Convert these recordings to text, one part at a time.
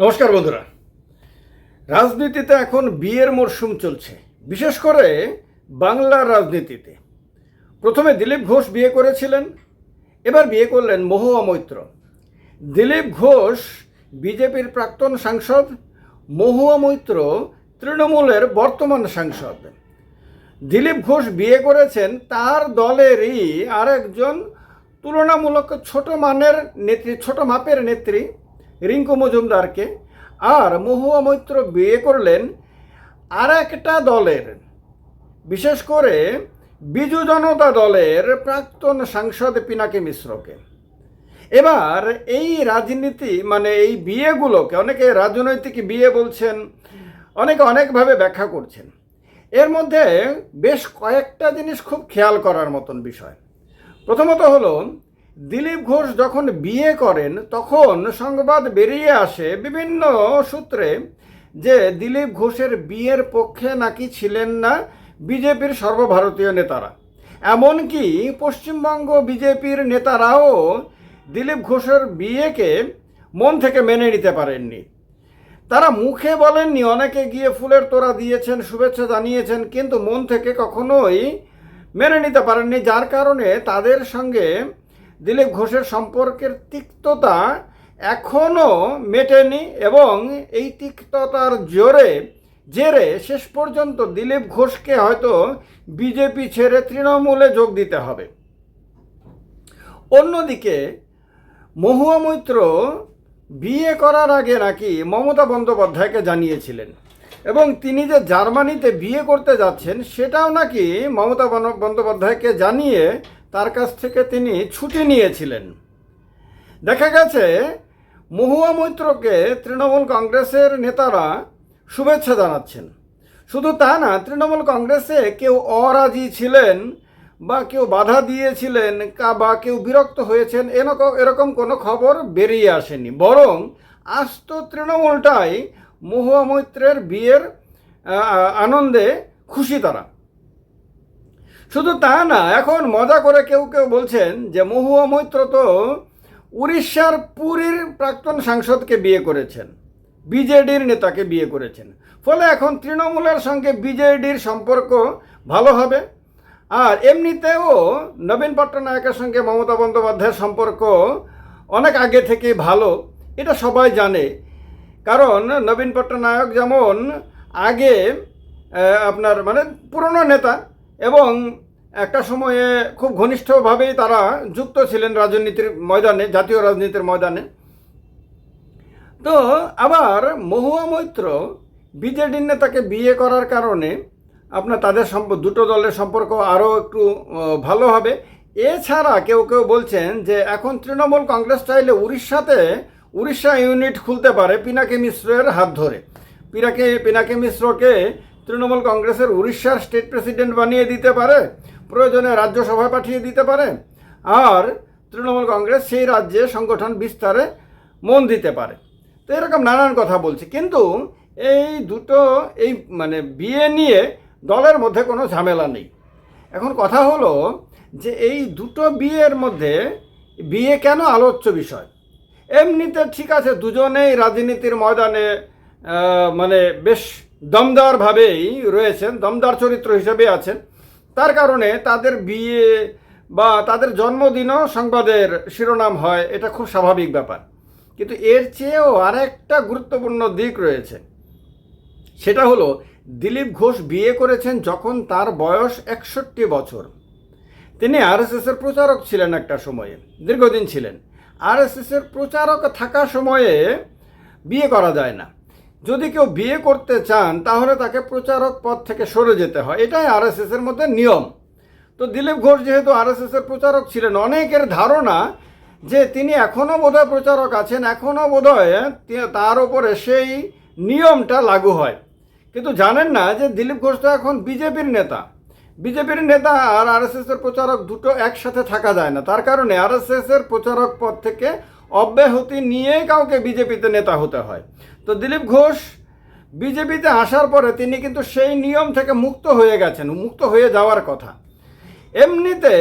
নমস্কার বন্ধুরা। রাজনীতিতে এখন বিয়ের মরশুম চলছে। বিশেষ করে বাংলার রাজনীতিতে। প্রথমে দিলীপ ঘোষ বিয়ে করেছিলেন, এবার বিয়ে করলেন মহুয়া মৈত্র। দিলীপ ঘোষ বিজেপির প্রাক্তন সাংসদ, মহুয়া মৈত্র তৃণমূলের বর্তমান সাংসদ। দিলীপ ঘোষ বিয়ে করেছেন, তার দলেরই আরেকজন তুলনামূলক ছোট মানের নেত্রী, ছোট মাপের নেত্রী রিঙ্কু মজুমদারকে। আর মহুয়া মৈত্র বিয়ে করলেন আর একটা দলের। বিশেষ করে বিজু জনতা দলের প্রাক্তন সাংসদ পিনাকি মিশ্রকে। এবার এই রাজনীতি মানে এই বিয়েগুলোকে, অনেকে রাজনৈতিক বিয়ে বলছেন, অনেকে অনেকভাবে ব্যাখ্যা করছেন। এর মধ্যে বেশ কয়েকটা জিনিস খুব খেয়াল করার মতন বিষয়। প্রথমত হলো দিলীপ ঘোষ যখন বিয়ে করেন, তখন সংবাদ বেরিয়ে আসে বিভিন্ন সূত্রে যে দিলীপ ঘোষের বিয়ের পক্ষে নাকি ছিলেন না বিজেপির সর্বভারতীয় নেতারা। এমনকি পশ্চিমবঙ্গ বিজেপির নেতারাও দিলীপ ঘোষের বিয়েকে মন থেকে মেনে নিতে পারেননি। তারা মুখে বলেননি, অনেকে গিয়ে ফুলের তোড়া দিয়েছেন, শুভেচ্ছা জানিয়েছেন, কিন্তু মন থেকে কখনোই মেনে নিতে পারেননি। যার কারণে তাদের সঙ্গে দিলীপ ঘোষের সম্পর্কের তিক্ততা এখনও মেটেনি এবং এই তিক্ততার জোরে, জেরে শেষ পর্যন্ত দিলীপ ঘোষকে হয়তো বিজেপি ছেড়ে তৃণমূলে যোগ দিতে হবে। অন্যদিকে, মহুয়া মৈত্র বিয়ে করার আগে নাকি মমতা বন্দ্যোপাধ্যায়কে জানিয়েছিলেন এবং তিনি যে জার্মানিতে বিয়ে করতে যাচ্ছেন সেটাও নাকি মমতা বন- বন্দ্যোপাধ্যায়কে জানিয়ে তার কাছ থেকে তিনি ছুটি নিয়েছিলেন। দেখা গেছে, মহুয়া মৈত্রকে তৃণমূল কংগ্রেসের নেতারা শুভেচ্ছা জানাচ্ছেন। শুধু তা না, তৃণমূল কংগ্রেসে কেউ অরাজি ছিলেন বা কেউ বাধা দিয়েছিলেন বা কেউ বিরক্ত হয়েছেন এরকম এরকম কোনো খবর বেরিয়ে আসেনি। বরং আস্ত তৃণমূলটাই মহুয়া মৈত্রের বিয়ের আনন্দে খুশি তারা। শুধু তা না, এখন মজা করে কেউ কেউ বলছেন যে মহুয়া মৈত্র তো উড়িষ্যার পুরীর প্রাক্তন সাংসদকে বিয়ে করেছেন, বিজেডির নেতাকে বিয়ে করেছেন। ফলে এখন তৃণমূলের সঙ্গে বিজেডির সম্পর্ক ভালো হবে। আর এমনিতেও নবীন পট্টনায়কের সঙ্গে মমতা বন্দ্যোপাধ্যায়ের সম্পর্ক অনেক আগে থেকে ভালো, এটা সবাই জানে। কারণ নবীন পট্টনায়ক যেমন আগে আপনার মানে পুরনো নেতা এবং একটা সময়ে খুব ঘনিষ্ঠভাবেই তারা যুক্ত ছিলেন রাজনীতির ময়দানে, জাতীয় রাজনীতির ময়দানে। তো আবার মহুয়া মৈত্র বিজেডির নেতাকে বিয়ে করার কারণে আপনার তাদের দুটো দলের সম্পর্ক আরও একটু ভালো হবে। এছাড়া কেউ কেউ বলছেন যে এখন তৃণমূল কংগ্রেস চাইলে উড়িষ্যাতে, উড়িষ্যা ইউনিট খুলতে পারে পিনাকি মিশ্রের হাত ধরে। পিনাকি পিনাকি মিশ্রকে তৃণমূল কংগ্রেসের উড়িষ্যার স্টেট প্রেসিডেন্ট বানিয়ে দিতে পারে। প্রয়োজনে রাজ্যসভায় পাঠিয়ে দিতে পারে, আর তৃণমূল কংগ্রেস সেই রাজ্যে সংগঠন বিস্তারে মন দিতে পারে। তো এরকম নানান কথা বলছে, কিন্তু এই দুটো, এই মানে বিয়ে নিয়ে দলের মধ্যে কোনো ঝামেলা নেই। এখন কথা হলো যে এই দুটো বিয়ের মধ্যে বিয়ে কেন আলোচ্য বিষয়? এমনিতে ঠিক আছে, দুজনেই রাজনীতির ময়দানে মানে বেশ দমদারভাবেই রয়েছেন, দমদার চরিত্র হিসেবে আছেন তার কারণে তাদের বিয়ে বা তাদের জন্মদিনও সংবাদের শিরোনাম হয়, এটা খুব স্বাভাবিক ব্যাপার। কিন্তু এর চেয়েও আরেকটা গুরুত্বপূর্ণ দিক রয়েছে। সেটা হলো, দিলীপ ঘোষ বিয়ে করেছেন যখন তার বয়স একষট্টি বছর। তিনি আরএসএসের প্রচারক ছিলেন একটা সময়ে, দীর্ঘদিন ছিলেন। আরএসএসের প্রচারক থাকা সময়ে বিয়ে করা যায় না। যদি কেউ বিয়ে করতে চান, তাহলে তাকে প্রচারক পদ থেকে সরে যেতে হয়। এটাই আরএসএসের মধ্যে নিয়ম। তো দিলীপ ঘোষ যেহেতু আরএসএসের প্রচারক ছিলেন, অনেকের ধারণা যে তিনি এখনও বোধহয় প্রচারক আছেন এখনও তি- তার উপরে সেই নিয়মটা লাগু হয়। কিন্তু জানেন না যে দিলীপ ঘোষ তো এখন বিজেপির নেতা। বিজেপির নেতা আর আরএসএস এর প্রচারক দুটো একসাথে থাকা যায় না। তার কারণে আরএসএস এর প্রচারক পদ থেকে অব্যাহতি নিয়েই কাউকে বিজেপিতে নেতা হতে হয়। তো দিলীপ ঘোষ বিজেপিতে আসার পরে তিনি কিন্তু সেই নিয়ম থেকে মুক্ত হয়ে গেছেন, মুক্ত হয়ে যাওয়ার কথা। এমনিতে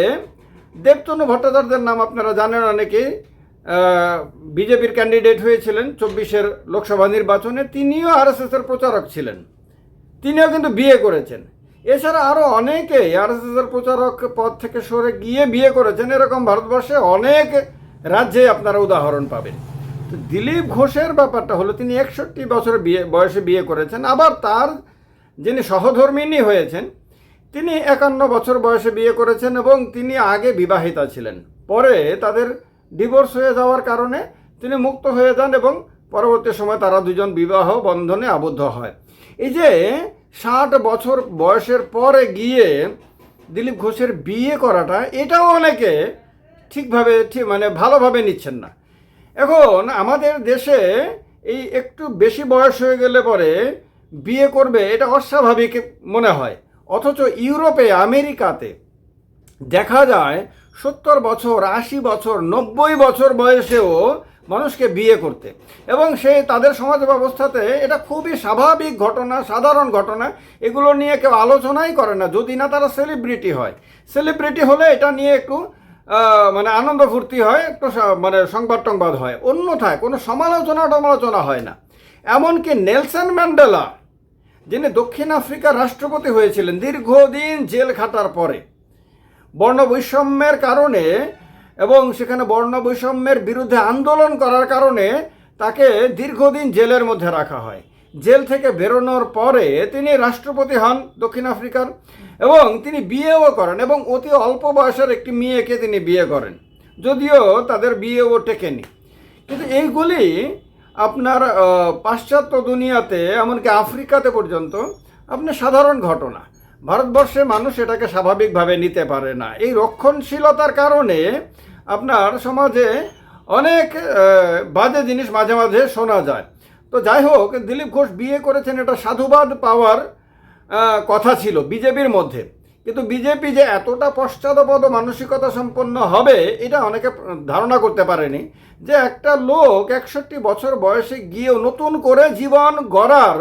দেবতনু ভট্টাচার্যের নাম আপনারা জানেন অনেকেই বিজেপির ক্যান্ডিডেট হয়েছিলেন চব্বিশের লোকসভা নির্বাচনে, তিনিও আরএসএসের প্রচারক ছিলেন। তিনিও কিন্তু বিয়ে করেছেন। এছাড়া আরও অনেকেই আরএসএসের প্রচারক পদ থেকে সরে গিয়ে বিয়ে করেছেন। এরকম ভারতবর্ষে অনেক রাজ্যে আপনারা উদাহরণ পাবেন। তো দিলীপ ঘোষের ব্যাপারটা হলো, তিনি একষট্টি বছর বিয়ে, বয়সে বিয়ে করেছেন, আবার তার যিনি সহধর্মিনী হয়েছেন, তিনি একান্ন বছর বয়সে বিয়ে করেছেন এবং তিনি আগে বিবাহিতা ছিলেন। পরে তাদের ডিভোর্স হয়ে যাওয়ার কারণে তিনি মুক্ত হয়ে যান এবং পরবর্তী সময় তারা দুজন বিবাহ বন্ধনে আবদ্ধ হয়। এই যে ষাট বছর বয়সের পরে গিয়ে দিলীপ ঘোষের বিয়ে করাটা, এটাও অনেকে ঠিকভাবে, ঠিক মানে ভালোভাবে নিচ্ছেন না। এখন আমাদের দেশে এই একটু বেশি বয়স হয়ে গেলে পরে বিয়ে করবে এটা অস্বাভাবিক মনে হয়। অথচ ইউরোপে, আমেরিকাতে দেখা যায় সত্তর বছর, আশি বছর, নব্বই বছর বয়সেও মানুষকে বিয়ে করতে। এবং সে তাদের সমাজ ব্যবস্থাতে এটা খুবই স্বাভাবিক ঘটনা, সাধারণ ঘটনা। এগুলো নিয়ে কেউ আলোচনাই করে না। যদি না তারা সেলিব্রিটি হয়। সেলিব্রিটি হলে এটা নিয়ে একটু মানে আনন্দ ফুর্তি হয়, একটু মানে সংবাদ টংবাদ হয়। অন্যথায় কোনো সমালোচনা টমালোচনা হয় না। এমনকি নেলসন ম্যান্ডেলা, যিনি দক্ষিণ আফ্রিকার রাষ্ট্রপতি হয়েছিলেন, দীর্ঘদিন জেল খাটার পরে বর্ণ বৈষম্যের কারণে এবং সেখানে বর্ণ বৈষম্যের বিরুদ্ধে আন্দোলন করার কারণে তাকে দীর্ঘদিন জেলের মধ্যে রাখা হয়। জেল থেকে বেরোনোর পরে তিনি রাষ্ট্রপতি হন দক্ষিণ আফ্রিকার। এবং তিনি বিয়েও করেন এবং অতি অল্প বয়সের একটি মেয়েকে তিনি বিয়ে করেন। যদিও তাদের বিয়েও টেকেনি। কিন্তু এইগুলি আপনার পাশ্চাত্য দুনিয়াতে, এমনকি আফ্রিকাতে পর্যন্ত আপনার সাধারণ ঘটনা। ভারতবর্ষে মানুষ এটাকে স্বাভাবিকভাবে নিতে পারে না। এই রক্ষণশীলতার কারণে আপনার সমাজে অনেক বাজে জিনিস মাঝে মাঝে শোনা যায়। তো যাই হোক, দিলীপ ঘোষ বিয়ে করেছেন এটা সাধুবাদ পাওয়ার কথা ছিল বিজেপির মধ্যে। কিন্তু বিজেপি যে এতটা পশ্চাদপদ মানসিকতা সম্পন্ন হবে, এটা অনেকে ধারণা করতে পারেনি যে একটা লোক একষট্টি বছর বয়সে গিয়েও নতুন করে জীবন গড়ার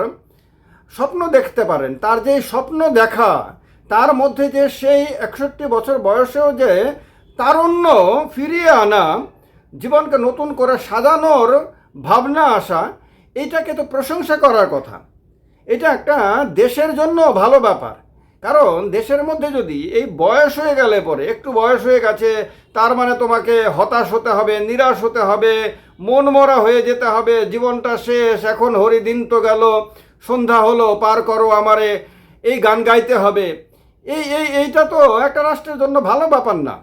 স্বপ্ন দেখতে পারেন। তার যে স্বপ্ন দেখা, তার মধ্যে যে সেই একষট্টি বছর বয়সেও যে তারুণ্য ফিরিয়ে আনা, জীবনকে নতুন করে সাজানোর ভাবনা আসা এইটাকে তো প্রশংসা করার কথা। এটা একটা দেশের জন্য ভালো ব্যাপার। কারণ দেশের মধ্যে যদি এই বয়স হয়ে গেলে পরে, একটু বয়স হয়ে গেছে, তার মানে তোমাকে হতাশ হতে হবে, নিরাশ হতে হবে, মন মরা হয়ে যেতে হবে, জীবনটা শেষ, এখন হরিদিন তো গেল, সন্ধ্যা হলো, পার করো আমারে, এই গান গাইতে হবে। এই এই, এইটা তো একটা রাষ্ট্রের জন্য ভালো ব্যাপার না।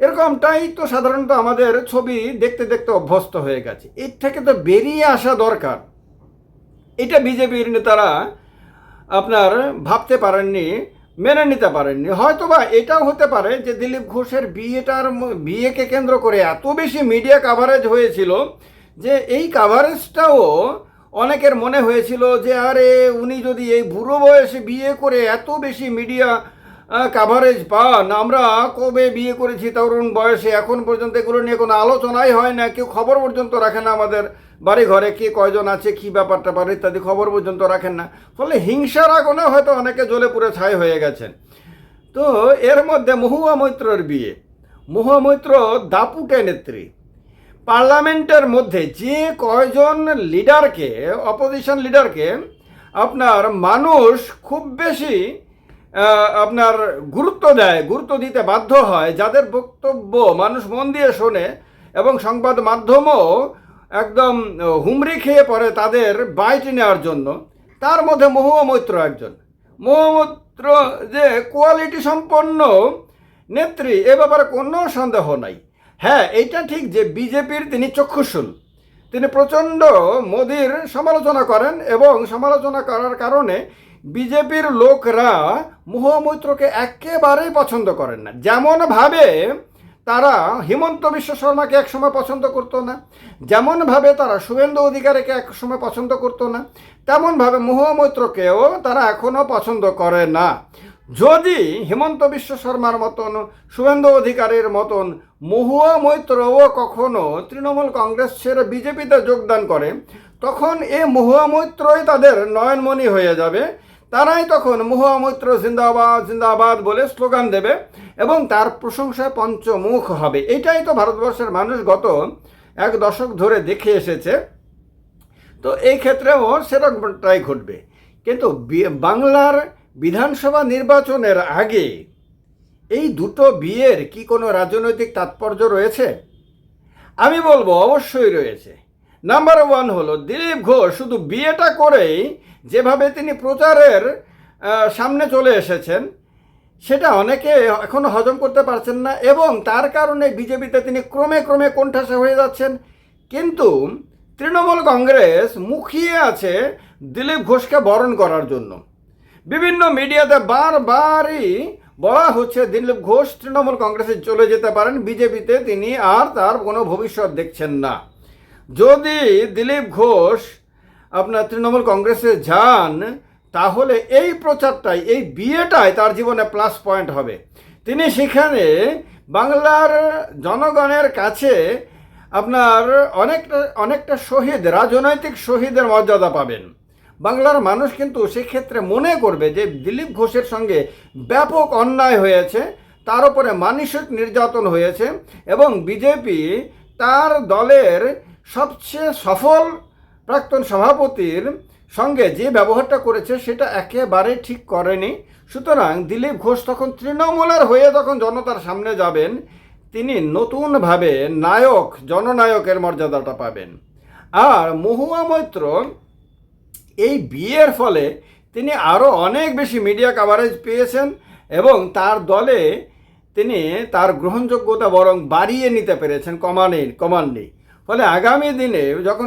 এরকমটাই তো সাধারণত আমাদের ছবি দেখতে দেখতে অভ্যস্ত হয়ে গেছে। এর থেকে তো বেরিয়ে আসা দরকার। এটা বিজেপির নেতারা আপনার ভাবতে পারেননি, মেনে নিতে পারেননি। হয়তো বা এটাও হতে পারে যে দিলীপ ঘোষের বিয়েটার বিয়েকে কেন্দ্র করে এত বেশি মিডিয়া কাভারেজ হয়েছিল যে এই কাভারেজটাও অনেকের মনে হয়েছিল যে আরে উনি যদি এই বুড়ো বয়সে বিয়ে করে এত বেশি মিডিয়া কাভারেজ পান আমরা কবে বিয়ে করেছি তরুণ বয়সে, এখন পর্যন্ত এগুলো নিয়ে কোনো আলোচনাই হয় না, কেউ খবর পর্যন্ত রাখে না আমাদের বাড়ি ঘরে কে কয়জন আছে, কি ব্যাপারটা পারে ইত্যাদি খবর পর্যন্ত রাখেন না। ফলে হিংসার আগুনে হয়তো অনেকে জ্বলে পুরে ছাই হয়ে গেছেন। তো এর মধ্যে মহুয়া মৈত্রর বিয়ে। মহুয়া মৈত্র দাপুটে নেত্রী। পার্লামেন্টের মধ্যে যে কয়জন লিডারকে অপোজিশন লিডারকে আপনার মানুষ খুব বেশি আপনার গুরুত্ব দেয়, গুরুত্ব দিতে বাধ্য হয়। যাদের বক্তব্য মানুষ মন দিয়ে শোনে এবং সংবাদ মাধ্যমও একদম হুমড়ি খেয়ে পড়ে তাদের বাইট নেওয়ার জন্য, তার মধ্যে মহুয়া মৈত্র একজন। মহুয়া মৈত্র যে কোয়ালিটি সম্পন্ন নেত্রী, এ ব্যাপারে কোনো সন্দেহ নাই। হ্যাঁ এইটা ঠিক যে বিজেপির তিনি চক্ষুশুল। তিনি প্রচণ্ড মোদির সমালোচনা করেন এবং সমালোচনা করার কারণে বিজেপির লোকরা মহামৈত্রকে একেবারেই পছন্দ করেন না। যেমনভাবে তারা হিমন্ত বিশ্ব শর্মাকে একসময় পছন্দ করতো না যেমনভাবে তারা শুভেন্দু অধিকারীকে একসময় পছন্দ করতো না তেমনভাবে মহামৈত্রকেও তারা এখনও পছন্দ করে না। যদি হিমন্ত বিশ্ব শর্মার মতন, শুভেন্দু অধিকারীর মতন মহুয়া মৈত্রও কখনো তৃণমূল কংগ্রেস ছেড়ে বিজেপিতে যোগদান করে, তখন এ মহুয়া মৈত্রই তাদের নয়নমণি হয়ে যাবে। তারাই তখন মহুয়া মৈত্র জিন্দাবাদ জিন্দাবাদ বলে স্লোগান দেবে এবং তার প্রশংসায় পঞ্চমুখ হবে। এটাই তো ভারতবর্ষের মানুষ গত এক দশক ধরে দেখে এসেছে। তো এই ক্ষেত্রেও সেরকমটাই ঘটবে। কিন্তু বাংলার বিধানসভা নির্বাচনের আগে এই দুটো বিয়ের কি কোনো রাজনৈতিক তাৎপর্য রয়েছে? আমি বলব অবশ্যই রয়েছে। নাম্বার ওয়ান হলো, দিলীপ ঘোষ শুধু বিয়েটা করেই যেভাবে তিনি প্রচারের সামনে চলে এসেছেন, সেটা অনেকে এখনও হজম করতে পারছেন না এবং তার কারণে বিজেপিতে তিনি ক্রমে ক্রমে কোণঠাসা হয়ে যাচ্ছেন। কিন্তু তৃণমূল কংগ্রেস মুখিয়ে আছে দিলীপ ঘোষকে বরণ করার জন্য। বিভিন্ন মিডিয়াতে বারবারই বলা হচ্ছে দিলীপ ঘোষ তৃণমূল কংগ্রেসে চলে যেতে পারেন, বিজেপিতে তিনি আর তার কোনো ভবিষ্যৎ দেখছেন না। যদি দিলীপ ঘোষ আপনার তৃণমূল কংগ্রেসে যান, তাহলে এই প্রচারটাই, এই বিয়েটাই তার জীবনে প্লাস পয়েন্ট হবে। তিনি সেখানে বাংলার জনগণের কাছে আপনার অনেকটা অনেকটা শহীদ, রাজনৈতিক শহীদের মর্যাদা পাবেন। বাংলার মানুষ কিন্তু সেক্ষেত্রে মনে করবে যে দিলীপ ঘোষের সঙ্গে ব্যাপক অন্যায় হয়েছে, তার উপরে মানসিক নির্যাতন হয়েছে এবং বিজেপি তার দলের সবচেয়ে সফল প্রাক্তন সভাপতির সঙ্গে যে ব্যবহারটা করেছে সেটা একেবারে ঠিক করেনি। সুতরাং দিলীপ ঘোষ তখন তৃণমূলের হয়ে যখন জনতার সামনে যাবেন, তিনি নতুনভাবে নায়ক, জননায়কের মর্যাদাটা পাবেন। আর মহুয়া মৈত্র এই বিয়ের ফলে তিনি আরও অনেক বেশি মিডিয়া কাভারেজ পেয়েছেন এবং তার দলে তিনি তার গ্রহণযোগ্যতা বরং বাড়িয়ে নিতে পেরেছেন কমানে কমাননি। ফলে আগামী দিনে যখন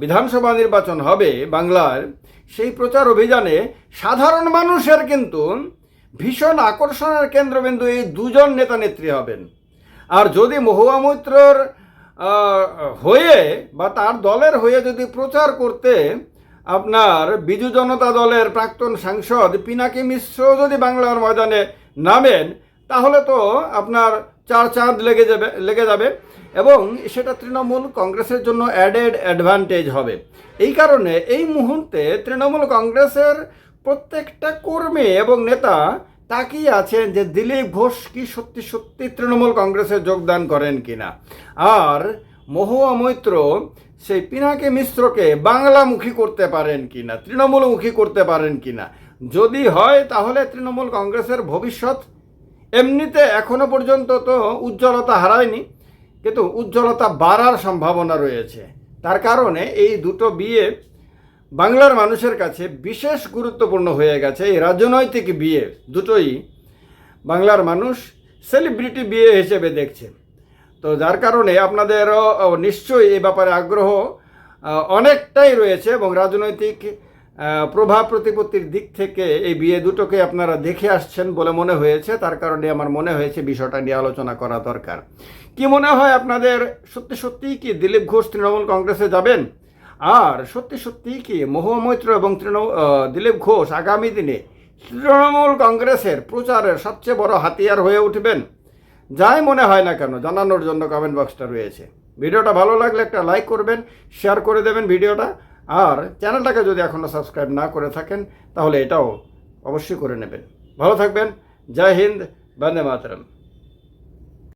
বিধানসভা নির্বাচন হবে বাংলার, সেই প্রচার অভিযানে সাধারণ মানুষের কিন্তু ভীষণ আকর্ষণের কেন্দ্রবিন্দু এই দুজন নেতা নেত্রী হবেন। আর যদি মহুয়া মৈত্রর হয়ে বা তার দলের হয়ে যদি প্রচার করতে আপনার বিজু জনতা দলের প্রাক্তন সাংসদ পিনাকি মিশ্র যদি বাংলার ময়দানে নামেন, তাহলে তো আপনার চার চাঁদ লেগে যাবে লেগে যাবে এবং সেটা তৃণমূল কংগ্রেসের জন্য অ্যাডেড অ্যাডভান্টেজ হবে। এই কারণে এই মুহূর্তে তৃণমূল কংগ্রেসের প্রত্যেকটা কর্মী এবং নেতা তাকিয়ে আছেন যে দিলীপ ঘোষ কি সত্যি সত্যি তৃণমূল কংগ্রেসে যোগদান করেন কিনা। আর মহুয়া মৈত্র সেই পিনাকে মিশ্রকে বাংলামুখী করতে পারেন কিনা, তৃণমূলমুখী করতে পারেন কিনা। যদি হয় তাহলে তৃণমূল কংগ্রেসের ভবিষ্যৎ এমনিতে এখনও পর্যন্ত তো উজ্জ্বলতা হারায়নি, কিন্তু উজ্জ্বলতা বাড়ার সম্ভাবনা রয়েছে। তার কারণে এই দুটো বিয়ে বাংলার মানুষের কাছে বিশেষ গুরুত্বপূর্ণ হয়ে গেছে। এই রাজনৈতিক বিয়ে দুটোই বাংলার মানুষ সেলিব্রিটি বিয়ে হিসেবে দেখছে। তো যার কারণে আপনাদেরও নিশ্চয়ই এই ব্যাপারে আগ্রহ অনেকটাই রয়েছে এবং রাজনৈতিক প্রভাব প্রতিপত্তির দিক থেকে এই বিয়ে দুটোকে আপনারা দেখে আসছেন বলে মনে হয়েছে। তার কারণে আমার মনে হয়েছে বিষয়টা নিয়ে আলোচনা করা দরকার। কি মনে হয় আপনাদের? সত্যি সত্যিই কি দিলীপ ঘোষ তৃণমূল কংগ্রেসে যাবেন? আর সত্যি সত্যিই কি মহুয়া মৈত্র এবং তৃণমূল দিলীপ ঘোষ আগামী দিনে তৃণমূল কংগ্রেসের প্রচারের সবচেয়ে বড় হাতিয়ার হয়ে উঠবেন? যাই মনে হয় না কেন, জানানোর জন্য কমেন্ট বক্সটা রয়েছে। ভিডিওটা ভালো লাগলে একটা লাইক করবেন শেয়ার করে দেবেন ভিডিওটা। আর চ্যানেলটাকে যদি এখনও সাবস্ক্রাইব না করে থাকেন, তাহলে এটাও অবশ্যই করে নেবেন। ভালো থাকবেন। জয় হিন্দ। বন্দে মাতরম।